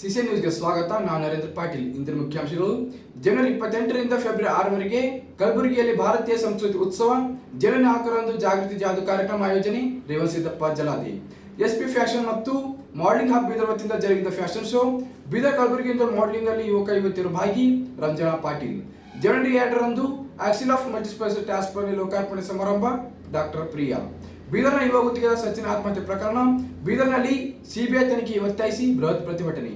CC ನ್ಯೂಸ್ಗೆ ಸ್ವಾಗತ. ನಾನು ನರೇಂದ್ರ ಪಾಟೀಲ್. ಇಂದಿನ ಮುಖ್ಯಾಂಶಗಳು. ಜನವರಿ ಇಪ್ಪತ್ತೆಂಟರಿಂದ ಫೆಬ್ರವರಿ ಆರವರೆಗೆ ಕಲಬುರಗಿಯಲ್ಲಿ ಭಾರತೀಯ ಸಂಸ್ಕೃತಿ ಉತ್ಸವ ಜನವರಿ ನಾಲ್ಕರಂದು ಜಾಗೃತಿ ಜಾದು ಕಾರ್ಯಕ್ರಮ ಆಯೋಜನೆ ರೇವಸಿದ್ದಪ್ಪ ಜಲಾದಿ. ಎಸ್ಪಿ ಫ್ಯಾಷನ್ ಮತ್ತು ಮಾಡಲಿಂಗ್ ಹಬ್ ಬೀದರ್ ವತಿಯಿಂದ ಜರುಗಿದ ಫ್ಯಾಷನ್ ಶೋ, ಬೀದರ್ ಕಲಬುರಗಿಯಿಂದ ಮಾಡಲಿಂಗ್ನಲ್ಲಿ ಯುವಕ ಯುವತಿಯರು ಭಾಗಿ, ರಂಜನಾ ಪಾಟೀಲ್. ಜನವರಿ ಎರಡರಂದು ಆಕ್ಸಿಲ್ ಆಫ್ ಮಲ್ಟಿಸ್ಪೈಸ್ ಟಾಸ್ಕ್ ಲೋಕಾರ್ಪಣೆ ಸಮಾರಂಭ, ಡಾಕ್ಟರ್ ಪ್ರಿಯಾ. ಬೀದರ್ನ ಯುವ ಗುತ್ತಿಗೆದಾರ ಸಚಿನ್ ಆತ್ಮಹತ್ಯೆ ಪ್ರಕರಣ. ಬೀದರ್ನಲ್ಲಿ ಸಿಬಿಐ ತನಿಖೆ ಒತ್ತಾಯಿಸಿ ಬೃಹತ್ ಪ್ರತಿಭಟನೆ.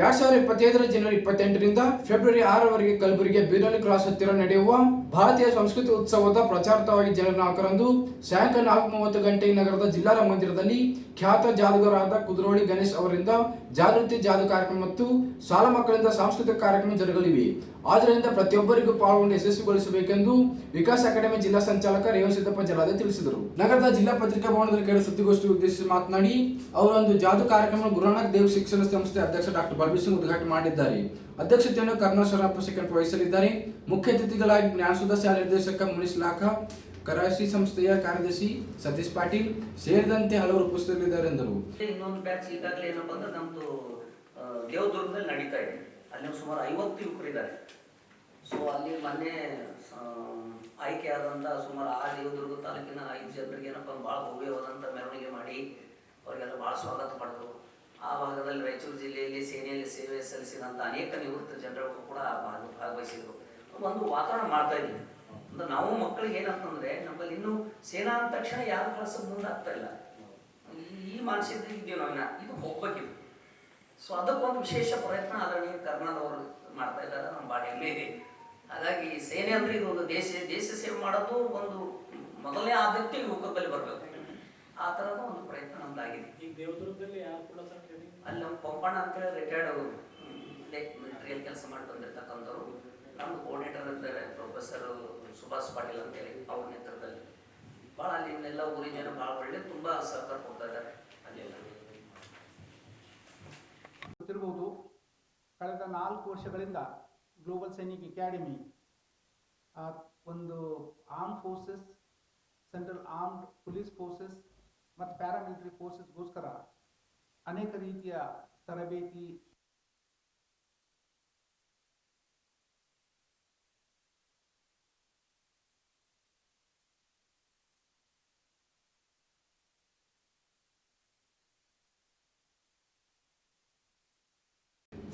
ಎರಡ್ ಸಾವಿರದ ಇಪ್ಪತ್ತೈದರ ಜನವರಿ ಇಪ್ಪತ್ತೆಂಟರಿಂದ ಫೆಬ್ರವರಿ ಆರರವರೆಗೆ ಕಲಬುರಗಿಯ ಬೀದರ್ ಕ್ರಾಸ್ ಹತ್ತಿರ ನಡೆಯುವ ಭಾರತೀಯ ಸಂಸ್ಕೃತಿ ಉತ್ಸವದ ಪ್ರಚಾರಿತವಾಗಿ ಜನವರಿ ನಾಲ್ಕರಂದು ಸಾಯಂಕಾಲ ನಾಲ್ಕು ಮೂವತ್ತು ಗಂಟೆಗೆ ನಗರದ ಜಿಲ್ಲಾ ಮಂದಿರದಲ್ಲಿ ಖ್ಯಾತ ಜಾದುಗರಾದ ಕುದ್ರೋಳಿ ಗಣೇಶ್ ಅವರಿಂದ ಜಾಗೃತಿ ಜಾದು ಕಾರ್ಯಕ್ರಮ ಮತ್ತು ಶಾಲಾ ಮಕ್ಕಳಿಂದ ಸಾಂಸ್ಕೃತಿಕ ಕಾರ್ಯಕ್ರಮ ಜರುಗಲಿವೆ. ಆದ್ದರಿಂದ ಪ್ರತಿಯೊಬ್ಬರಿಗೂ ಪಾಲ್ಗೊಂಡು ಯಶಸ್ವಿಗೊಳಿಸಬೇಕೆಂದು ವಿಕಾಸ್ ಅಕಾಡೆಮಿ ಜಿಲ್ಲಾ ಸಂಚಾಲಕ ರೇವಣ ಸಿದ್ದಪ್ಪ ಜಲಾದೆ ತಿಳಿಸಿದರು. ನಗರದ ಜಿಲ್ಲಾ ಪತ್ರಿಕಾ ಭವನದಲ್ಲಿ ಕೇಳಿದ ಸುದ್ದಿಗೋಷ್ಠಿ ಉದ್ದೇಶಿಸಿ ಮಾತನಾಡಿ, ಅವರೊಂದು ಜಾದು ಕಾರ್ಯಕ್ರಮ ಗುರುನಾನಕ್ ದೇವ್ ಶಿಕ್ಷಣ ಸಂಸ್ಥೆ ಅಧ್ಯಕ್ಷ ಡಾಕ್ಟರ್ ಬಲ್ಬೀರ್ ಸಿಂಗ್ ಉದ್ಘಾಟನೆ ಮಾಡಿದ್ದಾರೆ. ಅಧ್ಯಕ್ಷತೆಯನ್ನು ಶರಣಪ್ಪ ಸೆಕೆಂಡ್ ವಹಿಸಲಿದ್ದಾರೆ. ಮುಖ್ಯ ಅತಿಥಿಗಳಾಗಿ ಜ್ಞಾನಸುಧ ನಿರ್ದೇಶಕ ಮುನೀಶ್ ಲಾಖಾ, ಕರಾಶಿ ಸಂಸ್ಥೆಯ ಕಾರ್ಯದರ್ಶಿ ಸತೀಶ್ ಪಾಟೀಲ್ ಸೇರಿದಂತೆ ಹಲವರು ಉಪಸ್ಥಿತರಿದ್ದಾರೆ ಎಂದರು. ಇನ್ನೊಂದು ಬ್ಯಾಚ್ ಈಗಾಗಲೇ ಏನಪ್ಪ ಅಂದ್ರೆ ನಮ್ದು ದೇವದುರ್ಗದಲ್ಲಿ ನಡೀತಾ ಇದೆ. ಅಲ್ಲಿ ಸುಮಾರು ಐವತ್ತು ಯುವಕರಿದ್ದಾರೆ ಸೊ ಅಲ್ಲಿ ಮೊನ್ನೆ ಆಯ್ಕೆ ಆದಂತ ಸುಮಾರು ಆ ದೇವದುರ್ಗ ತಾಲೂಕಿನ ಐದು ಜನರಿಗೆ ಏನಪ್ಪ ಭಾಳ ಭವ್ಯವಾದಂಥ ಮೆರವಣಿಗೆ ಮಾಡಿ, ಅವರಿಗೆಲ್ಲ ಭಾಳ ಸ್ವಾಗತ ಪಡೆದರು ಆ ಭಾಗದಲ್ಲಿ ರಾಯಚೂರು ಜಿಲ್ಲೆಯಲ್ಲಿ ಸೇನೆಯಲ್ಲಿ ಸೇವೆ ಸಲ್ಲಿಸಿದಂಥ ಅನೇಕ ನಿವೃತ್ತ ಜನರು ಕೂಡ ಭಾಗ- ಭಾಗವಹಿಸಿದ್ರು. ಒಂದು ವಾತಾವರಣ ಮಾಡ್ತಾ ಇದ್ದೀವಿ. ಅಂದ್ರೆ ನಾವು ಮಕ್ಕಳಿಗೆ ಏನಂತಂದ್ರೆ ನಮ್ಮಲ್ಲಿ ಇನ್ನೂ ಸೇನಾ ಅಂದ ತಕ್ಷಣ ಯಾರು ಕಳ್ಸೋದು ಮುಂದಾಗ್ತಾ ಇಲ್ಲ. ಈ- ಮಾನಸಿಕ ಇದ್ದೀವಿ ನಾವಿನ. ಇದು ಹೋಗ್ಬೇಕಿದು. ಸೊ ಅದಕ್ಕೊಂದು ವಿಶೇಷ ಪ್ರಯತ್ನ ಆದರಣೀಯ ಕರ್ನಾಟಕವರು ಮಾಡ್ತಾ ಇದ್ದಾರೆ. ನಮ್ಮ ಭಾಳ ಹೆಮ್ಮೆ ಇದೆ. ಹಾಗಾಗಿ ಸೇನೆ ಅಂದ್ರೆ ಇದು ಒಂದು ದೇಶ ದೇಶ ಸೇವೆ ಮಾಡೋದು ಒಂದು ಮೊದಲನೇ ಆದ್ಯತೆ ಯುವಕದಲ್ಲಿ ಬರಬೇಕು. ಆ ಥರದ ಒಂದು ಪ್ರಯತ್ನ ನಮ್ದಾಗಿದೆ. ಈ ದೇವದುರ್ಗದಲ್ಲಿ ಯಾರು ಕೂಡ ಅಲ್ಲಿ ನಮ್ಮ ಪಂಪಣ್ಣ ಅಂತೇಳಿ ರಿಟೈರ್ಡ್ ಅವರು. ಮಿಲಿಟ್ರಿಯಲ್ಲಿ ಕೆಲಸ ಮಾಡಿ ಬಂದಿರ್ತಕ್ಕಂಥವ್ರು ನಮ್ಮ ಕೋರ್ಡಿನೇಟರ್ ಇದ್ದಾರೆ ಪ್ರೊಫೆಸರ್ ಸುಭಾಷ್ ಪಾಟೀಲ್ ಅಂತೇಳಿ ಅವ್ರ ನೇತೃತ್ವದಲ್ಲಿ. ಭಾಳ ಅಲ್ಲಿನೆಲ್ಲ ಊರಿನ ಜನ ಭಾಳ ಒಳ್ಳೆ, ತುಂಬ ಸಹಕಾರ ಕೊಡ್ತಾ ಇದ್ದಾರೆ. ಅಲ್ಲೆಲ್ಲ ಗೊತ್ತಿರ್ಬೋದು, ಕಳೆದ ನಾಲ್ಕು ವರ್ಷಗಳಿಂದ ಗ್ಲೋಬಲ್ ಸೈನಿಕ್ ಅಕಾಡೆಮಿ ಒಂದು arm forces central armed police forces ಮತ್ತು ಪ್ಯಾರಾಮಿಲಿಟರಿ ಫೋರ್ಸಸ್ಗೋಸ್ಕರ ಅನೇಕ ರೀತಿಯ ತರಬೇತಿ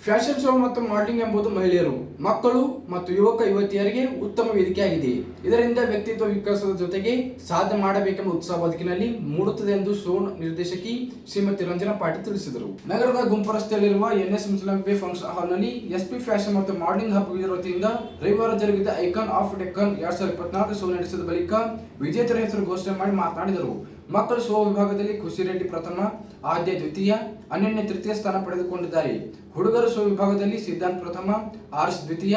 ಫ್ಯಾಷನ್ ಶೋ ಮತ್ತು ಮಾಡಲಿಂಗ್ ಎಂಬುದು ಮಹಿಳೆಯರು, ಮಕ್ಕಳು ಮತ್ತು ಯುವಕ ಯುವತಿಯರಿಗೆ ಉತ್ತಮ ವೇದಿಕೆಯಾಗಿದೆ. ಇದರಿಂದ ವ್ಯಕ್ತಿತ್ವ ವಿಕಾಸದ ಜೊತೆಗೆ ಸಾಧನೆ ಮಾಡಬೇಕೆಂಬ ಉತ್ಸಾಹ ಬದುಕಿನಲ್ಲಿ ಮೂಡುತ್ತದೆ ಎಂದು ಶೋ ನಿರ್ದೇಶಕಿ ಶ್ರೀಮತಿ ರಂಜನಾ ಪಾಟೀಲ್ ತಿಳಿಸಿದರು. ನಗರದ ಗುಂಪು ರಸ್ತೆಯಲ್ಲಿರುವ ಎನ್ಎಸ್ ಬೇ ಫಂಕ್ಷನ್ ಹಾಲ್ನಲ್ಲಿ ಎಸ್ಪಿ ಫ್ಯಾಷನ್ ಮತ್ತು ಮಾಡಲಿಂಗ್ ಹಬ್ ವತಿಯಿಂದ ರವಿವಾರ ಜರುಗಿದ ಐಕಾನ್ ಆಫ್ ಡೆಕ್ಕನ್ ಎರಡ್ ಸಾವಿರದ ಇಪ್ಪತ್ನಾಲ್ಕು ಶೋ ನಡೆಸಿದ ಬಳಿಕ ವಿಜೇತರ ಹೆಸರು ಘೋಷಣೆ ಮಾಡಿ ಮಾತನಾಡಿದರು. ಮಕ್ಕಳ ಶೋ ವಿಭಾಗದಲ್ಲಿ ಖುಷಿ ರೆಡ್ಡಿ ಪ್ರಥಮ, ಆದ್ಯ ದ್ವಿತೀಯ ಅನನ್ಯ ತೃತೀಯ ಸ್ಥಾನ ಪಡೆದುಕೊಂಡಿದ್ದಾರೆ. ಹುಡುಗರ ಶೋ ವಿಭಾಗದಲ್ಲಿ ಸಿದ್ಧಾಂತ್ ಪ್ರಥಮ ಆರ್ಸ್ ದ್ವಿತೀಯ,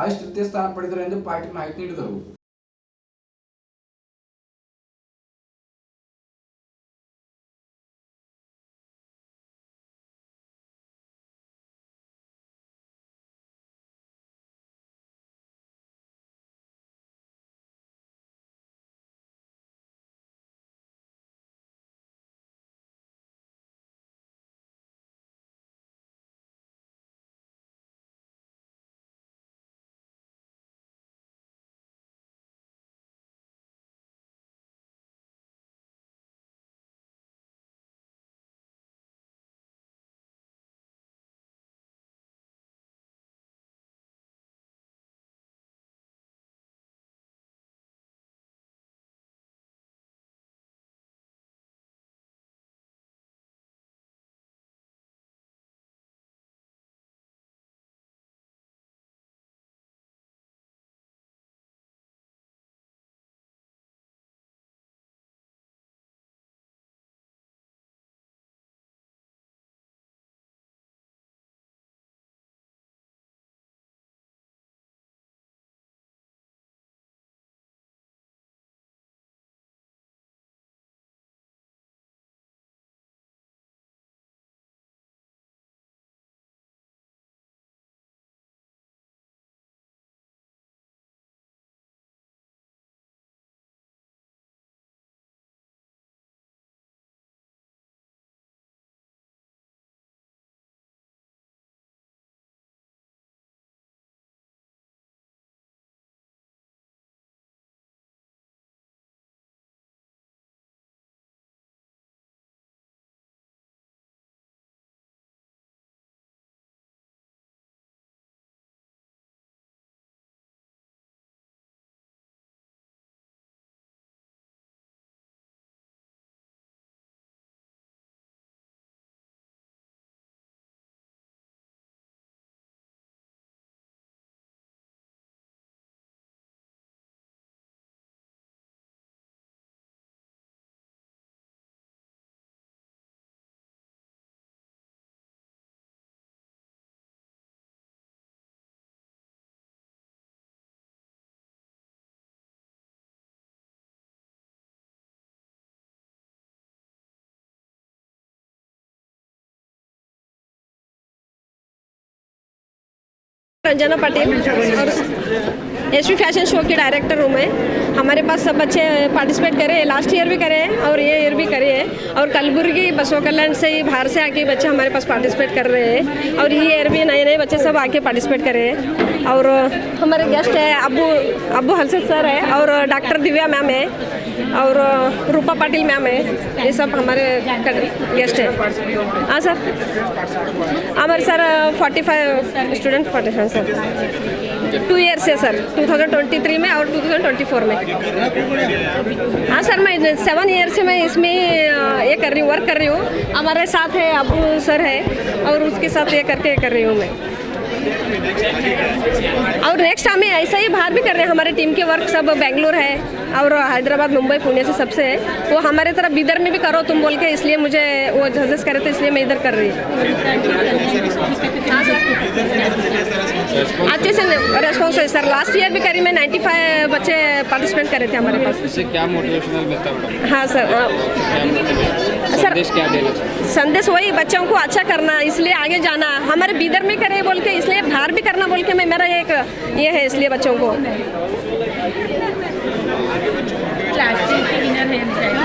ಆಯುಷ್ ತೃತೀಯ ಸ್ಥಾನ ಪಡೆದರು ಎಂದು ಪಾಟೀಲ್ ಮಾಹಿತಿ ನೀಡಿದರು. रंजना पटेल और एच फ़ैशन शो की डायरेक्टर हूँ मैं। हमारे पास सब बच्चे पार्टिसिपेट करे हैं लास्ट ईयर भी करे हैं और ये ईयर भी करे हैं। और कलबुर्गी बसवा कल्याण से ही बाहर से आके बच्चे हमारे पास पार्टिसिपेट कर रहे हैं और ये ईयर भी नए नए बच्चे सब आके पार्टिसिपेट करे हैं। और हमारे गेस्ट है अबू अबू हलसत सर है और डॉक्टर दिव्या मैम है। और रूपा पाटिल मैम है। ये सब हमारे गेस्ट है। हाँ सर। हमारे sir forty five student forty five sir. Two years है, सर। 2023 में और 2024 में। हाँ सर, मैं सेवन ईयर से मैं इसमें ये कर रही हूँ वर्क कर रही हूँ। हमारे साथ है, अबू सर है, और उसके साथ ये करके कर रही हूँ मैं। और नेक्स्ट हमें ऐसा ही बाहर भी कर रहे हैं हमारे टीम के वर्क सब बेंगलोर है और हैदराबाद मुंबई पुणे से सबसे है। वो हमारे तरफ़ बीदर में भी करो तुम बोल के इसलिए मुझे वो जजेस करे तो इसलिए मैं इधर कर रही हूँ। अच्छे से रेस्पॉन्स है सर लास्ट ईयर भी करी मैं 95 बच्चे पार्टिसिपेट करे थे हमारे पास। क्या मोटिवेशनल हाँ। सर संदेश क्या देना चाहिए संदेश वही बच्चों को अच्छा करना इसलिए आगे जाना। हमारे बीदर में करे बोल के इसलिए बाहर भी करना बोल के मैं मेरा एक ये है इसलिए बच्चों को।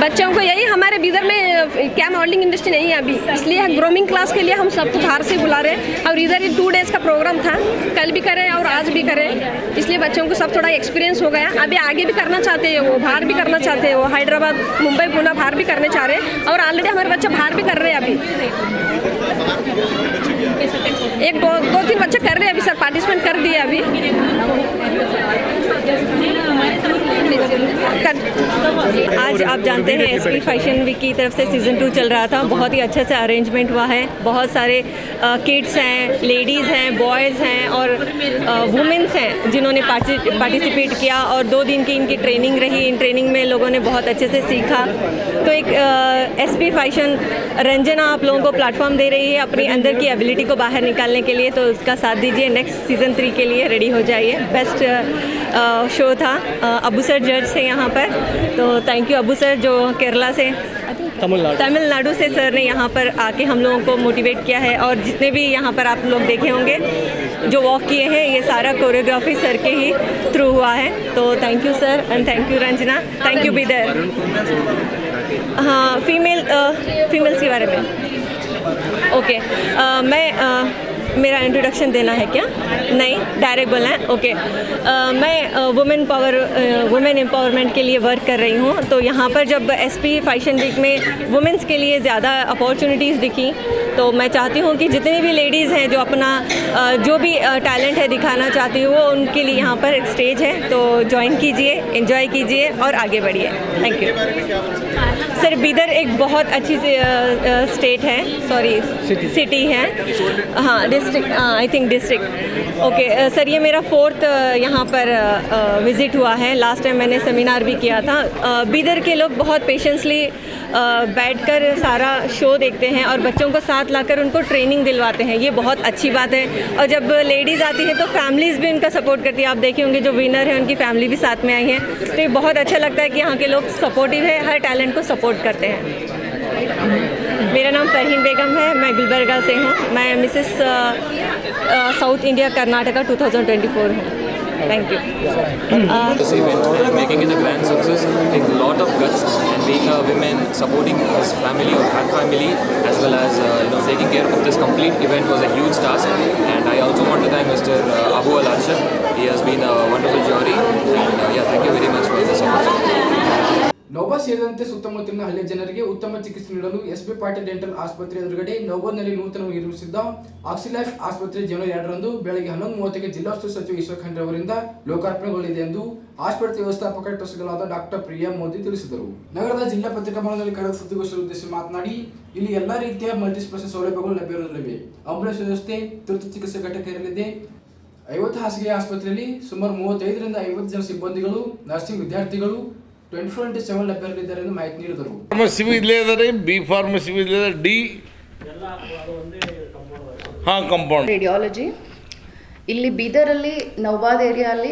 बच्चों को यही हमारे बीदर में क्या मॉडलिंग इंडस्ट्री नहीं है अभी। इसलिए ग्रोमिंग क्लास के लिए हम सबको बाहर से बुला रहे हैं। और इधर ही टू डेज़ का प्रोग्राम था। कल भी करें और आज भी करें। इसलिए बच्चों को सब थोड़ा एक्सपीरियंस हो गया। अभी आगे भी करना चाहते हैं वो, बाहर भी करना चाहते हैं वो। हैदराबाद, मुंबई, पुणे बाहर भी करने चाह रहे हैं। और ऑलरेडी हमारे बच्चे बाहर भी कर रहे हैं अभी। एक दो दो तीन बच्चे कर रहे हैं अभी, सर पार्टिसिपेट कर दिए अभी। कर- आज आप जानते हैं एस पी फ़ैशन वीक की तरफ़ से सीज़न टू चल रहा था। बहुत ही अच्छे से अरेंजमेंट हुआ है। बहुत सारे किड्स हैं लेडीज़ हैं बॉयज़ हैं और वुमेंस हैं जिन्होंने पार्टिसिपेट किया और दो दिन की इनकी ट्रेनिंग रही। इन ट्रेनिंग में लोगों ने बहुत अच्छे से सीखा। तो एक एस पी फ़ैशन रंजना आप लोगों को प्लेटफॉर्म दे रही है अपनी अंदर की एबिलिटी को बाहर निकालने के लिए तो उसका साथ दीजिए। नेक्स्ट सीज़न थ्री के लिए रेडी हो जाइए। बेस्ट शो था। अबू सर जज थे यहाँ पर। तो थैंक यू अबू सर जो केरला से तमिलनाडु तमिलनाडु से सर ने यहाँ पर आके हम लोगों को मोटिवेट किया है। और जितने भी यहाँ पर आप लोग देखे होंगे जो वॉक किए हैं ये सारा कोरियोग्राफी सर के ही थ्रू हुआ है। तो thank you sir and thank you Ranjana. Thank you Bidar हाँ फीमेल फीमेल्स के बारे में ओके okay. मैं अ, मेरा इंट्रोडक्शन देना है क्या? नहीं? डायरेक्ट बोलना है? ओके अ, मैं वुमेन पावर वुमेन एम्पावरमेंट के लिए वर्क कर रही हूँ। तो यहाँ पर जब एस पी फ़ैशन वीक में वुमेंस के लिए ज़्यादा अपॉर्चुनिटीज़ दिखी तो मैं चाहती हूँ कि जितनी भी लेडीज़ हैं जो अपना जो भी टैलेंट है दिखाना चाहती हूँ वो उनके लिए यहाँ पर एक स्टेज है। तो ज्वाइन कीजिए इन्जॉय कीजिए और आगे बढ़िए। थैंक यू सर बीदर एक बहुत अच्छी स्टेट है। सॉरी सिटी है। हाँ district I think district okay sir ये मेरा फोर्थ यहाँ पर विज़िट हुआ है। लास्ट टाइम मैंने सेमिनार भी किया था। बीदर के लोग बहुत पेशेंसली बैठकर सारा शो देखते हैं और बच्चों को साथ लाकर उनको ट्रेनिंग दिलवाते हैं। ये बहुत अच्छी बात है। और जब लेडीज़ आती हैं तो फैमिलीज़ भी उनका सपोर्ट करती है। आप देखे होंगे जो विनर है उनकी फैमिली भी साथ में आई है। तो ये बहुत अच्छा लगता है कि यहाँ के लोग सपोर्टिव है। हर टैलेंट को सपोर्ट करते हैं मेरा नाम फरहीन बेगम है मैं गुलबर्गा से हूँ मैं मिसेस साउथ इंडिया कर्नाटका 2024 हूँ thank you this event, making it a grand success, takes a lot of guts, and being a woman supporting his family or her family, as well as uh, you know taking care of this complete event was a huge task. And I also want to thank Mr. Uh, Abu Al Arshad. He has been a wonderful jury, and uh, yeah, thank you very much for this opportunity. Nauba ಸೇರಿದಂತೆ ಸುತ್ತಮುತ್ತಲಿನ ಹಳ್ಳಿಯ ಜನರಿಗೆ ಉತ್ತಮ ಚಿಕಿತ್ಸೆ ನೀಡಲು S B Patil dental ಆಸ್ಪತ್ರೆ ಎದುರುಗಡೆ ನೋವಾದಲ್ಲಿ ನೂತನವಾಗಿ ನಿರ್ಮಿಸಿದ್ದ ಆಕ್ಸಿಲೈಫ್ ಆಸ್ಪತ್ರೆ ಜನವರಿ ಎರಡರಂದು ಬೆಳಗ್ಗೆ ಹನ್ನೊಂದು ಮೂವತ್ತಕ್ಕೆ ಜಿಲ್ಲಾಸ್ತು ಸಚಿವ ಈಶ್ವರ್ ಖಂಡ್ರೆ ಅವರಿಂದ ಲೋಕಾರ್ಪಣೆಗೊಳ್ಳಲಿದೆ ಎಂದು ಆಸ್ಪತ್ರೆ ವ್ಯವಸ್ಥಾಪಕ ಟ್ರಸ್ಟ್ಗಳಾದ ಡಾಕ್ಟರ್ ಪ್ರಿಯಾ ಮೋದಿ ತಿಳಿಸಿದರು. ನಗರದ ಜಿಲ್ಲಾ ಪತ್ರಿಕಾ ಭವನದಲ್ಲಿ ಕರೆದ ಸುದ್ದಿಗೋಷ್ಠಿ ಉದ್ದೇಶಿಸಿ ಮಾತನಾಡಿ, ಇಲ್ಲಿ ಎಲ್ಲಾ ರೀತಿಯ ಮಲ್ಟಿಸ್ಪೆಷಲ್ ಸೌಲಭ್ಯಗಳು ಲಭ್ಯವಿರಲಿವೆ ಆಂಬುಲೆನ್ಸ್ ವ್ಯವಸ್ಥೆ, ತುರ್ತು ಚಿಕಿತ್ಸೆ ಘಟಕ ಇರಲಿದೆ. ಐವತ್ತು ಹಾಸಿಗೆ ಆಸ್ಪತ್ರೆಯಲ್ಲಿ ಸುಮಾರು ಮೂವತ್ತೈದರಿಂದ ಐವತ್ತು ಜನ ಸಿಬ್ಬಂದಿಗಳು, ನರ್ಸಿಂಗ್ ವಿದ್ಯಾರ್ಥಿಗಳು ಟ್ವೆಂಟಿ ಫೋರ್ ಇಂಟು ಸೆವೆನ್ ಲಭ್ಯರಿದ್ದಾರೆ ಎಂದು ಮಾಹಿತಿ ನೀಡಿದರು. ಫಾರ್ಮಸಿ ಇಲ್ಲೇ ಇದ್ದಾರೆ ಬಿ ಫಾರ್ಮಸಿ ಇಲ್ಲೇ ಇದೆ ಡಿ ಹಾಂ ಕಂಪೌಂಡ್ ರೇಡಿಯಾಲಜಿ ಇಲ್ಲಿ ಬೀದರಲ್ಲಿ Naubad ಏರಿಯಲ್ಲಿ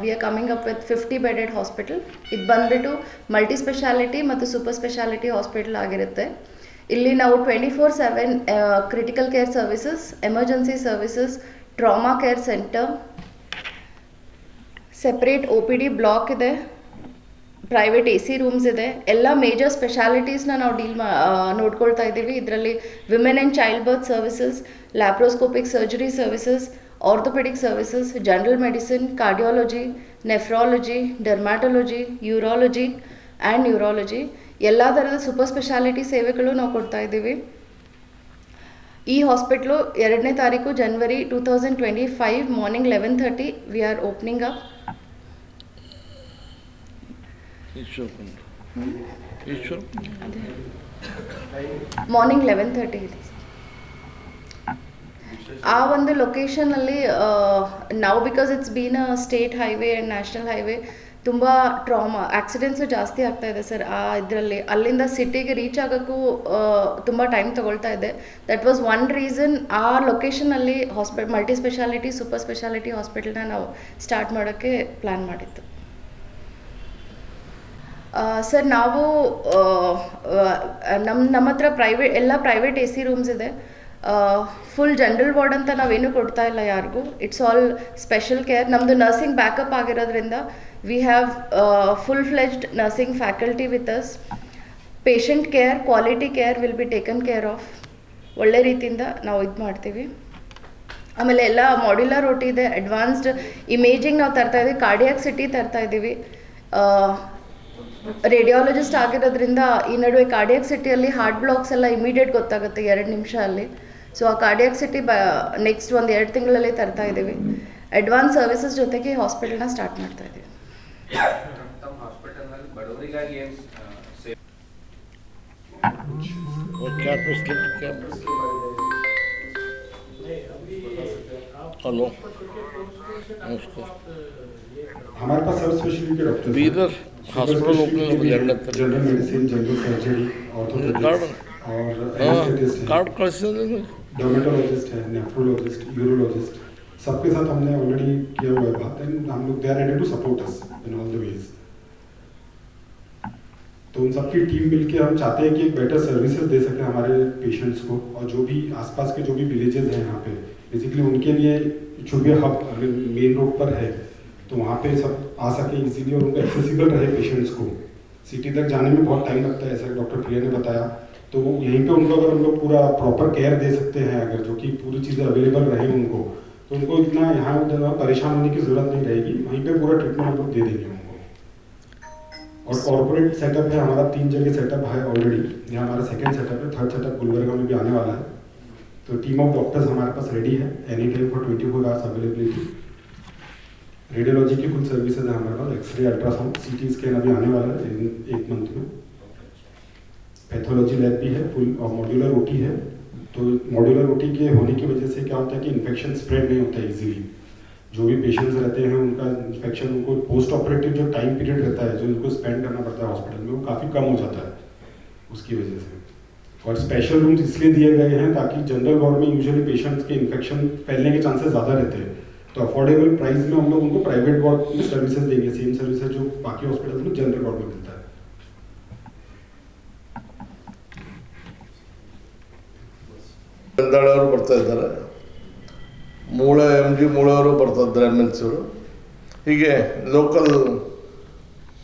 we are coming up with fifty bedded hospital ಇದು ಬಂದ್ಬಿಟ್ಟು ಮಲ್ಟಿ ಸ್ಪೆಷಾಲಿಟಿ ಮತ್ತು ಸೂಪರ್ ಸ್ಪೆಷಾಲಿಟಿ ಹಾಸ್ಪಿಟಲ್ ಆಗಿರುತ್ತೆ. ಇಲ್ಲಿ ನಾವು twenty four seven critical care services emergency services trauma care centre separate O P D block ಇದೆ. Private A C rooms ಇದೆ. ಎಲ್ಲ major ಸ್ಪೆಷಾಲಿಟೀಸ್ನ ನಾವು ಡೀಲ್ ಮಾ ನೋಡ್ಕೊಳ್ತಾ ಇದ್ದೀವಿ. ಇದರಲ್ಲಿ women and child birth services laparoscopic surgery services orthopaedic services general medicine cardiology nephrology dermatology urology and neurology ಎಲ್ಲ ಥರದ ಸೂಪರ್ ಸ್ಪೆಷಾಲಿಟಿ ಸೇವೆಗಳು ನಾವು ಕೊಡ್ತಾ ಇದ್ದೀವಿ. ಈ ಹಾಸ್ಪಿಟ್ಲು ಎರಡನೇ ತಾರೀಕು January two thousand twenty five morning eleven thirty we are opening up Ishwar morning eleven thirty ಇದೆ ಆ ಒಂದು ಲೊಕೇಶನಲ್ಲಿ ನಾವು because it's been a state highway and national highway ತುಂಬ ಟ್ರಾಮಾ ಆಕ್ಸಿಡೆಂಟ್ಸು ಜಾಸ್ತಿ ಆಗ್ತಾ ಇದೆ ಸರ್, ಆ ಇದರಲ್ಲಿ. ಅಲ್ಲಿಂದ ಸಿಟಿಗೆ ರೀಚ್ ಆಗೋಕ್ಕೂ ತುಂಬ ಟೈಮ್ ತಗೊಳ್ತಾ ಇದೆ. ದಟ್ ವಾಸ್ ಒನ್ ರೀಸನ್ ಆ ಲೊಕೇಶನಲ್ಲಿ hospital multi speciality super speciality ಹಾಸ್ಪಿಟಲ್ನ ನಾವು ಸ್ಟಾರ್ಟ್ ಮಾಡೋಕ್ಕೆ ಪ್ಲ್ಯಾನ್ ಮಾಡಿದ್ದು. ಸರ್, ನಾವು ನಮ್ಮ ನಮ್ಮ ಹತ್ರ ಪ್ರೈವೇಟ್ ಎಲ್ಲ ಪ್ರೈವೇಟ್ ಎ ಸಿ ರೂಮ್ಸ್ ಇದೆ. ಫುಲ್ ಜನರಲ್ ವಾರ್ಡ್ ಅಂತ ನಾವೇನು ಕೊಡ್ತಾ ಇಲ್ಲ ಯಾರಿಗೂ. ಇಟ್ಸ್ ಆಲ್ ಸ್ಪೆಷಲ್ ಕೇರ್ ನಮ್ಮದು ನರ್ಸಿಂಗ್ ಬ್ಯಾಕಪ್ ಆಗಿರೋದ್ರಿಂದ we have full fledged nursing faculty with us patient care quality care will be taken care of ಒಳ್ಳೆ ರೀತಿಯಿಂದ ನಾವು ಇದು ಮಾಡ್ತೀವಿ. ಆಮೇಲೆ ಎಲ್ಲ ಮಾಡ್ಯುಲರ್ ಇದೆ ಅಡ್ವಾನ್ಸ್ಡ್ ಇಮೇಜಿಂಗ್ ನಾವು ತರ್ತಾ ಇದ್ದೀವಿ ಕಾರ್ಡಿಯಾಕ್ ಸಿಟಿ ತರ್ತಾ ಇದ್ದೀವಿ ರೇಡಿಯಾಲಜಿಸ್ಟ್ ಆಗಿರೋದ್ರಿಂದ ಈ ನಡುವೆ ಕಾರ್ಡಿಯಾಕ್ ಸಿಟಿಯಲ್ಲಿ ಹಾರ್ಟ್ ಬ್ಲಾಕ್ಸ್ ಎಲ್ಲ ಇಮಿಡಿಯೇಟ್ ಗೊತ್ತಾಗುತ್ತೆ ಎರಡು ನಿಮಿಷ ಅಲ್ಲಿ ಸೊ ಆ ಕಾರ್ಡಿಯಾಕ್ ಸಿಟಿ ಬ ನೆಕ್ಸ್ಟ್ ಒಂದು ಎರಡು ತಿಂಗಳಲ್ಲಿ ತರ್ತಾ ಇದ್ದೀವಿ. ಅಡ್ವಾನ್ಸ್ ಸರ್ವಿಸಸ್ ಜೊತೆಗೆ ಹಾಸ್ಪಿಟಲ್ನ ಸ್ಟಾರ್ಟ್ ಮಾಡ್ತಾ ಇದ್ದೀವಿ. और हमारे पास सब स्पेशलिटी के doctor Bidar hospital opening of general general medicine general surgery card orthopaedics और कार्ड कैसे देंगे डर्मेटोलॉजिस्ट है नेफ्रोलॉजिस्ट यूरोलॉजिस्ट सबके साथ हमने ऑलरेडी किया हुआ है। बात एंड हम लोग they are ready to support us in all the ways तो उन सबकी टीम मिलके हम चाहते हैं कि एक बेटर सर्विसेज़ दे सके हमारे पेशेंट्स को और जो भी आसपास के जो भी विलेजेस हैं यहाँ पे बेसिकली उनके लिए चूँकि हब मेन रोड पर है तो वहाँ पे सब आ सके इजीली और उनको एक्सेसिबल रहे पेशेंट्स को। सिटी तक जाने में बहुत टाइम लगता है, ऐसा डॉक्टर प्रिया ने बताया। तो यहीं पे उनको अगर उनको पूरा प्रॉपर केयर दे सकते हैं, अगर जो कि पूरी चीज़ें अवेलेबल रहे उनको तो उनको इतना यहाँ उतना परेशान होने की ज़रूरत नहीं रहेगी। वहीं पे पूरा ट्रीटमेंट हम लोग दे देंगे उनको। और कॉर्पोरेट सेटअप है, हमारा तीन जगह सेटअप है ऑलरेडी यहाँ हमारा सेकेंड सेटअप है थर्ड सेटअप गुलबर्गा में भी आने वाला है। तो टीम ऑफ़ डॉक्टर्स हमारे पास रेडी है any time for twenty four hours availability radiology की फुल सर्विसेज़ है हमारे पास X ray ultrasound C T scan अभी आने वाला है इन एक मंथ में। पैथोलॉजी लैब भी है फुल और मॉड्यूलर ओटी है। तो मॉड्यूलर ओटी के होने की वजह से क्या होता है कि इन्फेक्शन स्प्रेड नहीं होता इजीली जो भी पेशेंट्स रहते हैं, उनका इन्फेक्शन उनको पोस्ट ऑपरेटिव जो टाइम पीरियड रहता है, जो उनको स्पेंड करना पड़ता है हॉस्पिटल में, वो काफ़ी कम हो जाता है उसकी वजह से। और स्पेशल रूम्स इसलिए दिए गए हैं ताकि जनरल वार्ड में यूजुअली पेशेंट्स के इन्फेक्शन फैलने के चांसेस ज़्यादा रहते हैं। तो अफोर्डेबल प्राइस में हम लोग उनको प्राइवेट वार्ड में सर्विसेज देंगे सेम सर्विसेज जो बाकी हॉस्पिटल में जनरल वार्ड में मिलता है ಅವರು ಬರ್ತಾ ಇದ್ದಾರೆ ಮೂಳೆ ಎಮ್ ಜಿ ಮೂಳೆಯವರು ಬರ್ತಾ ಇದ್ದಾರೆ ಎಮ್ ಎಲ್ ಸಿಯವರು ಹೀಗೆ ಲೋಕಲ್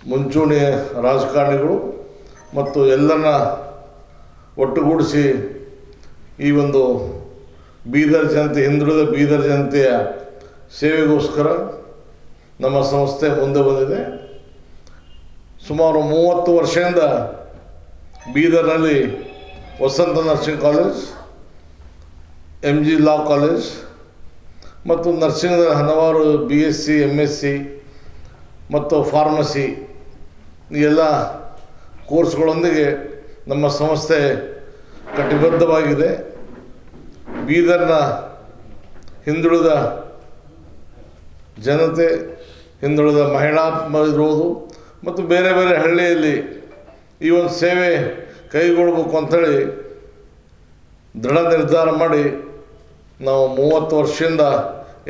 ಮುಂಚೂಣಿ ರಾಜಕಾರಣಿಗಳು ಮತ್ತು ಎಲ್ಲರನ್ನ ಒಟ್ಟುಗೂಡಿಸಿ ಈ ಒಂದು ಬೀದರ್ ಜನತೆ ಹಿಂದುಳಿದ ಬೀದರ್ ಜನತೆಯ ಸೇವೆಗೋಸ್ಕರ ನಮ್ಮ ಸಂಸ್ಥೆ ಮುಂದೆ ಬಂದಿದೆ. ಸುಮಾರು ಮೂವತ್ತು ವರ್ಷದಿಂದ ಬೀದರ್ನಲ್ಲಿ Vasant nursing college M G law college ಮತ್ತು ನರ್ಸಿಂಗ್ ಹಲವಾರು B S C M S C ಮತ್ತು ಫಾರ್ಮಸಿ ಎಲ್ಲ ಕೋರ್ಸ್ಗಳೊಂದಿಗೆ ನಮ್ಮ ಸಂಸ್ಥೆ ಕಟಿಬದ್ಧವಾಗಿದೆ. ಬೀದರ್ನ ಹಿಂದುಳಿದ ಜನತೆ ಹಿಂದುಳಿದ ಮಹಿಳಾ ಇರುವುದು ಮತ್ತು ಬೇರೆ ಬೇರೆ ಹಳ್ಳಿಯಲ್ಲಿ ಈ ಒಂದು ಸೇವೆ ಕೈಗೊಳ್ಬೇಕು ಅಂಥೇಳಿ ದೃಢ ನಿರ್ಧಾರ ಮಾಡಿ ನಾವು ಮೂವತ್ತು ವರ್ಷದಿಂದ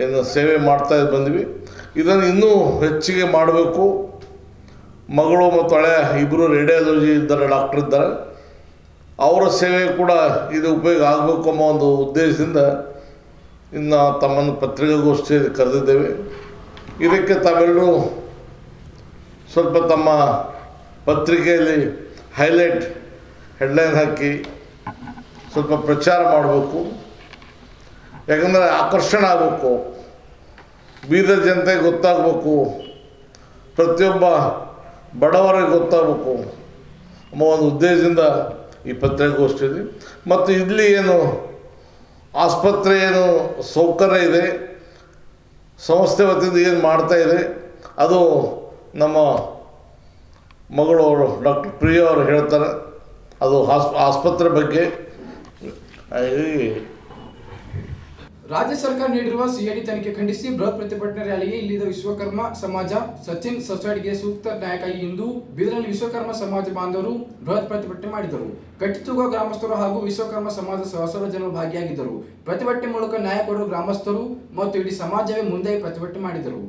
ಏನು ಸೇವೆ ಮಾಡ್ತಾ ಬಂದ್ವಿ. ಇದನ್ನು ಇನ್ನೂ ಹೆಚ್ಚಿಗೆ ಮಾಡಬೇಕು. ಮಗಳು ಮತ್ತು ಹಳೆಯ ಇಬ್ಬರು ರೇಡಿಯಾಲಜಿ ಇದ್ದಾರೆ, ಡಾಕ್ಟರ್ ಇದ್ದಾರೆ. ಅವರ ಸೇವೆ ಕೂಡ ಇದು ಉಪಯೋಗ ಆಗಬೇಕು ಅನ್ನೋ ಒಂದು ಉದ್ದೇಶದಿಂದ ಇನ್ನು ತಮ್ಮನ್ನು ಪತ್ರಿಕಾಗೋಷ್ಠಿಯಲ್ಲಿ ಕರೆದಿದ್ದೇವೆ. ಇದಕ್ಕೆ ತಾವೆಲ್ಲರೂ ಸ್ವಲ್ಪ ತಮ್ಮ ಪತ್ರಿಕೆಯಲ್ಲಿ ಹೈಲೈಟ್ ಹೆಡ್ಲೈನ್ ಹಾಕಿ ಸ್ವಲ್ಪ ಪ್ರಚಾರ ಮಾಡಬೇಕು. ಯಾಕಂದರೆ ಆಕರ್ಷಣೆ ಆಗಬೇಕು. ಬೀದರ್ ಜನತೆಗೆ ಗೊತ್ತಾಗಬೇಕು. ಪ್ರತಿಯೊಬ್ಬ ಬಡವರಿಗೆ ಗೊತ್ತಾಗಬೇಕು. ಅನ್ನೋ ಒಂದು ಉದ್ದೇಶದಿಂದ ಈ ಪತ್ರಿಕಾಗೋಷ್ಠಿ ಇದೆ ಮತ್ತು ಇಲ್ಲಿ ಏನು ಆಸ್ಪತ್ರೆ ಏನು ಸೌಕರ್ಯ ಇದೆ, ಸಂಸ್ಥೆ ವತಿಯಿಂದ ಏನು ಮಾಡ್ತಾ ಇದೆ, ಅದು ನಮ್ಮ ಮಗಳು ಡಾಕ್ಟರ್ ಪ್ರಿಯ ಅವರು ಹೇಳ್ತಾರೆ, ಅದು ಆಸ್ ಆಸ್ಪತ್ರೆ ಬಗ್ಗೆ. ರಾಜ್ಯ ಸರ್ಕಾರ ನೀಡಿರುವ ಸಿಐಡಿ ತನಿಖೆ ಖಂಡಿಸಿ ಬೃಹತ್ ಪ್ರತಿಭಟನೆ ರ್ಯಾಲಿಗೆ ಇಲ್ಲಿದ್ದ ವಿಶ್ವಕರ್ಮ ಸಮಾಜ, ಸಚಿನ್ ಸೊಸೈಟಿಗೆ ಸೂಕ್ತ ನ್ಯಾಯಕ್ಕಾಗಿ ಇಂದು ಬೀದರ್ನಲ್ಲಿ ವಿಶ್ವಕರ್ಮ ಸಮಾಜ ಬಾಂಧವರು ಬೃಹತ್ ಪ್ರತಿಭಟನೆ ಮಾಡಿದರು. ಕಟ್ಟಿತುಗ ಗ್ರಾಮಸ್ಥರು ಹಾಗೂ ವಿಶ್ವಕರ್ಮ ಸಮಾಜ ಸಹಸ್ರ ಜನರು ಭಾಗಿಯಾಗಿದ್ದರು. ಪ್ರತಿಭಟನೆ ಮೂಲಕ ನ್ಯಾಯ ಗ್ರಾಮಸ್ಥರು ಮತ್ತು ಇಡೀ ಸಮಾಜವೇ ಮುಂದೆ ಪ್ರತಿಭಟನೆ ಮಾಡಿದರು.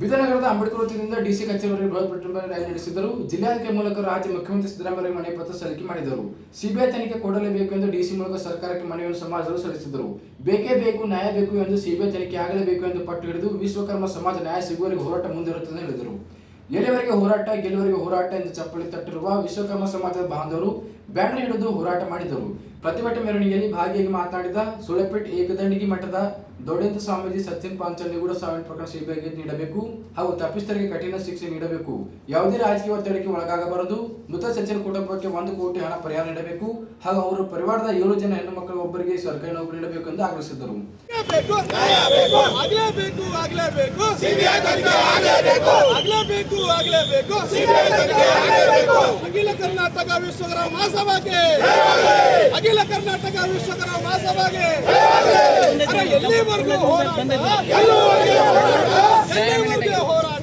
ಬೀದರ್ನಗರದ ಅಂಬೇಡ್ಕರ್ ವೃತ್ತದಿಂದ ಡಿಸಿ ಕಚೇರಿವರೆಗೆ ಬೃಹತ್ ಪ್ರತಿಭಟನೆ ರ್ಯಾಲಿ ನಡೆಸಿದರು ಜಿಲ್ಲಾಧಿಕಾರಿ ಮೂಲಕ ರಾಜ್ಯ ಮುಖ್ಯಮಂತ್ರಿ ಸಿದ್ದರಾಮಯ್ಯ ಮನೆ ಪತ್ರ ಸಲ್ಲಿಕೆ ಮಾಡಿದರು. ಸಿಬಿಐ ತನಿಖೆ ಕೊಡಲೇಬೇಕು ಎಂದು ಡಿಸಿ ಮೂಲಕ ಸರ್ಕಾರಕ್ಕೆ ಮನವಿಯನ್ನು ಸಮಾಜರು ಸಲ್ಲಿಸಿದರು ಬೇಕೇ ಬೇಕು, ನ್ಯಾಯ ಬೇಕು ಎಂದು ಸಿಬಿಐ ತನಿಖೆ ಆಗಲೇಬೇಕು ಎಂದು ಪಟ್ಟು ಹಿಡಿದು ವಿಶ್ವಕರ್ಮ ಸಮಾಜ ನ್ಯಾಯ ಸಿಗುವವರೆಗೆ ಹೋರಾಟ ಮುಂದಿರುತ್ತದೆ ಎಂದು ಹೇಳಿದರು. ಎಲ್ಲಿವರೆಗೆ ಹೋರಾಟ ಗೆಲ್ಲುವರೆಗೆ ಹೋರಾಟ ಎಂದು ಚಪ್ಪಲಿ ತಟ್ಟಿರುವ ವಿಶ್ವಕರ್ಮ ಸಮಾಜದ ಬಾಂಧವರು ಬ್ಯಾನರ್ ಹಿಡಿದು ಹೋರಾಟ ಮಾಡಿದರು ಪ್ರತಿಭಟನೆ ಮೆರವಣಿಗೆಯಲ್ಲಿ ಭಾಗಿಯಾಗಿ ಮಾತನಾಡಿದ ಸುಳೆಪೇಟ್ ಏಕದಂಡಿಗೆ ಮಠದ ದೊಡ್ಡಂತ ಸ್ವಾಮೀಜಿ ಸತ್ಯನ್ ಪಾಂಚಲ್ ಕೂಡ ಸಾವಿನ ಪ್ರಕರಣ ಸಿಬಿಐಗೆ ನೀಡಬೇಕು ಹಾಗೂ ತಪ್ಪಿಸ್ತರಿಗೆ ಕಠಿಣ ಶಿಕ್ಷೆ ನೀಡಬೇಕು. ಯಾವುದೇ ರಾಜಕೀಯ ಒತ್ತಡಕ್ಕೆ ಒಳಗಾಗಬಾರದು. ಮೃತ ಸಚಿವರ ಕುಟುಂಬಕ್ಕೆ ಒಂದು ಕೋಟಿ ಹಣ ಪರಿಹಾರ ನೀಡಬೇಕು ಹಾಗೂ ಅವರ ಪರಿವಾರದ ಏಳು ಜನ ಹೆಣ್ಣು ಮಕ್ಕಳು ಒಬ್ಬರಿಗೆ ಸರ್ಕಾರಿ ನೌಕರಿ ನೀಡಬೇಕು ಎಂದು ಆಗ್ರಹಿಸಿದರು ಆಗ್ಲೇಬೇಕು. ಆಗ್ಲೇಬೇಕು. ಆಗ್ಲೇಬೇಕು ಆಗ್ಲೇಬೇಕು. ಅಖಿಲ ಕರ್ನಾಟಕ ವಿಶ್ವಕರ್ಮ ಮಹಾಸಭಾಗೆ. ಅಖಿಲ ಕರ್ನಾಟಕ ವಿಶ್ವಕರ್ಮ ಮಹಾಸಭಾಗೆ. ಎಲ್ಲಿವರೆಗೂ ಹೋರಾಟ? ಎಲ್ಲಿವರೆಗೂ ಹೋರಾಟ?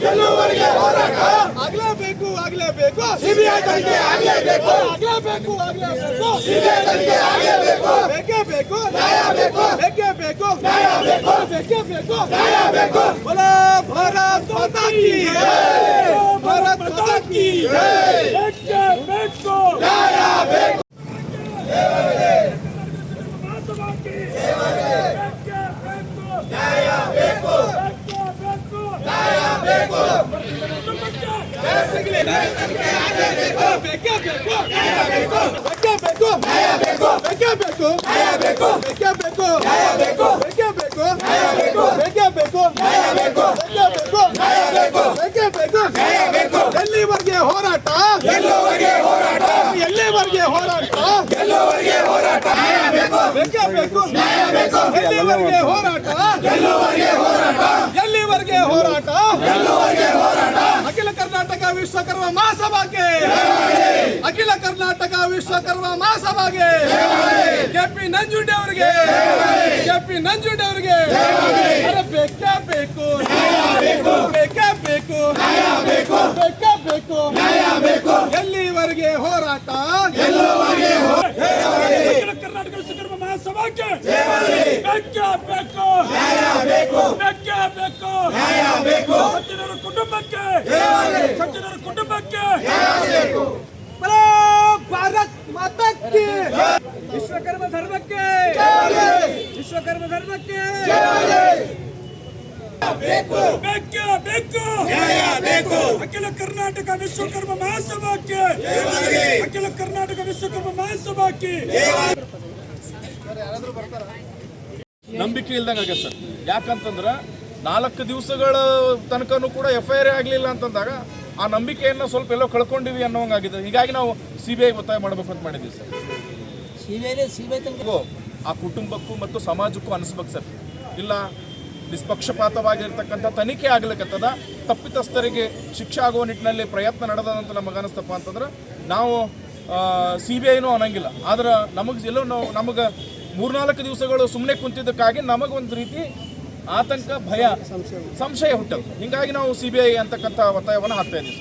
ಗೆಲ್ಲುವವರಿಗೆ ಹೋರಾಟ. ಆಗಲೇಬೇಕು ಆಗಲೇಬೇಕು. ಸಿಬಿಐ ತನಿಖೆ ಆಗಲೇಬೇಕು. ಆಗಲೇಬೇಕು ಆಗಲೇಬೇಕು. ಸಿಬಿಐ ತನಿಖೆ ಆಗಲೇಬೇಕು. ಬೇಕೇ ಬೇಕು. ನ್ಯಾಯ ಬೇಕು. ಬೇಕೇ ಬೇಕು. ನ್ಯಾಯ ಬೇಕು. ಬೇಕೇ ಬೇಕು. ನ್ಯಾಯ ಬೇಕು. ಬೋಲೋ ಭಾರತ್ ಮಾತಾ ಕಿ ಜೈ. ಭಾರತ್ ಮಾತಾ ಜೈ. ಬೇಕೇ ಬೇಕು. ನ್ಯಾಯ ಬೇಕು. ಬೇಕು ನ್ಯಾಯ ಬೇಕು ಎಲ್ಲಿವರೆಗೆ ಹೋರಾಟ? ಎಲ್ಲಿವರೆಗೆ ಹೋರಾಟ? ಎಲ್ಲಿವರೆಗೆ ಹೋರಾಟ? ಎಲ್ಲಿವರೆಗೆ ಹೋರಾಟ? ಅಖಿಲ ಕರ್ನಾಟಕ ವಿಶ್ವಕರ್ಮ ಮಹಾಸಭಾಗೆ ಅಖಿಲ ಕರ್ನಾಟಕ ವಿಶ್ವಕರ್ಮ ಮಹಾಸಭಾಗೆ. ಕೆಪಿ ನಂಜುಂಡಿ ಅವರಿಗೆ. ಕೆಪಿ ನಂಜುಂಡಿ ಅವರಿಗೆ. ಬೇಕೇ ಬೇಕು ಬೇಕೇ ಬೇಕು ಬೇಕೇ ಬೇಕು ಎಲ್ಲಿವರೆಗೆ ಹೋರಾಟ? ಎಲ್ಲಿವರೆಗೆ ಅಖಿಲ ಕರ್ನಾಟಕ ವಿಶ್ವಕರ್ಮ ಮಹಾಸಭಾಗೆ ಬೇಕೇ ಬೇಕು ಬೇಕೇ ಬೇಕು ಸಚಿವರ ಕುಟುಂಬಕ್ಕೆ ಸಚಿವರ ಕುಟುಂಬಕ್ಕೆ ಬಲೋ ಭಾರತ್ ಮಾತಕ್ಕೆ ವಿಶ್ವಕರ್ಮ ಧರ್ಮಕ್ಕೆ ವಿಶ್ವಕರ್ಮ ಧರ್ಮಕ್ಕೆ ಬೇಕೇ ಬೇಕು ಬೇಕು ಅಖಿಲ ಕರ್ನಾಟಕ ವಿಶ್ವಕರ್ಮ ಮಹಾಸಭಾಕ್ಕೆ ಅಖಿಲ ಕರ್ನಾಟಕ ವಿಶ್ವಕರ್ಮ ಮಹಾಸಭಾಕ್ಕೆ ನಂಬಿಕೆ ಇಲ್ದಂಗೆ ಆಗ್ಯದ ಸರ್. ಯಾಕಂತಂದ್ರೆ ನಾಲ್ಕು ದಿವಸಗಳ ತನಕನೂ ಕೂಡ ಎಫ್ ಐ ಆರ್ ಆಗಲಿಲ್ಲ ಅಂತಂದಾಗ ಆ ನಂಬಿಕೆಯನ್ನು ಸ್ವಲ್ಪ ಎಲ್ಲೋ ಕಳ್ಕೊಂಡಿವಿ ಅನ್ನೋಂಗಾಗಿದೆ ಹೀಗಾಗಿ ನಾವು ಸಿ ಬಿ ಐ ಒತ್ತಾಯ ಮಾಡಬೇಕು ಅಂತ ಮಾಡಿದ್ವಿ ಸರ್. ಇವು ಆ ಕುಟುಂಬಕ್ಕೂ ಮತ್ತು ಸಮಾಜಕ್ಕೂ ಅನಿಸ್ಬೇಕು ಸರ್. ಇಲ್ಲ ನಿಷ್ಪಕ್ಷಪಾತವಾಗಿರ್ತಕ್ಕಂಥ ತನಿಖೆ ಆಗ್ಲಿಕ್ಕತ್ತದ ತಪ್ಪಿತಸ್ಥರಿಗೆ ಶಿಕ್ಷೆ ಆಗುವ ನಿಟ್ಟಿನಲ್ಲಿ ಪ್ರಯತ್ನ ನಡೆದಂತ ನಮಗೆ ಅನಿಸ್ತಪ್ಪ ಅಂತಂದ್ರೆ ನಾವು ಸಿ ಬಿ ಐನೂ ಅನ್ನಂಗಿಲ್ಲ. ಆದ್ರೆ ನಮಗೆ ಎಲ್ಲೋ ನಾವು ನಮಗೆ ಮೂರ್ನಾಲ್ಕು ದಿವಸಗಳು ಸುಮ್ಮನೆ ಕುಂತಿದ್ದಕ್ಕಾಗಿ ನಮಗೊಂದು ರೀತಿ ಆತಂಕ, ಭಯ, ಸಂಶಯ ಹುಟ್ಟದು ಹಿಂಗಾಗಿ ನಾವು ಸಿ ಬಿ ಐ ಅಂತಕ್ಕಂಥ ಒತ್ತಾಯವನ್ನು ಹಾಕ್ತಾ ಇದ್ದೀವಿ,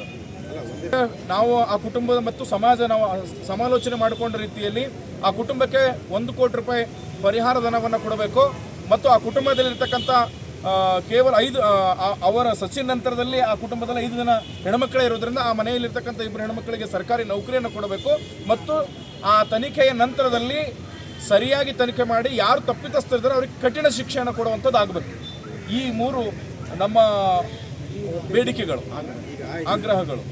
ಸರ್. ನಾವು ಆ ಕುಟುಂಬದ ಮತ್ತು ಸಮಾಜ ನಾವು ಸಮಾಲೋಚನೆ ಮಾಡಿಕೊಂಡ ರೀತಿಯಲ್ಲಿ ಆ ಕುಟುಂಬಕ್ಕೆ ಒಂದು ಕೋಟಿ ರೂಪಾಯಿ ಪರಿಹಾರ ಧನವನ್ನು ಕೊಡಬೇಕು ಮತ್ತು ಆ ಕುಟುಂಬದಲ್ಲಿರ್ತಕ್ಕಂಥ ಕೇವಲ ಐದು ಅವರ ಸಚಿನ್ ನಂತರದಲ್ಲಿ ಆ ಕುಟುಂಬದಲ್ಲಿ ಐದು ಜನ ಹೆಣ್ಮಕ್ಳೇ ಇರೋದ್ರಿಂದ ಆ ಮನೆಯಲ್ಲಿರ್ತಕ್ಕಂಥ ಇಬ್ಬರು ಹೆಣ್ಮಕ್ಳಿಗೆ ಸರ್ಕಾರಿ ನೌಕರಿಯನ್ನು ಕೊಡಬೇಕು ಮತ್ತು ಆ ತನಿಖೆಯ ನಂತರದಲ್ಲಿ ಸರಿಯಾಗಿ ತನಿಖೆ ಮಾಡಿ ಯಾರು ತಪ್ಪಿತಸ್ಥರಿದ್ದಾರೆ ಅವ್ರಿಗೆ ಕಠಿಣ ಶಿಕ್ಷಣ ಕೊಡುವಂಥದ್ದು ಆಗಬೇಕು ಈ ಮೂರು ನಮ್ಮ ಬೇಡಿಕೆಗಳು, ಆಗ್ರಹಗಳು.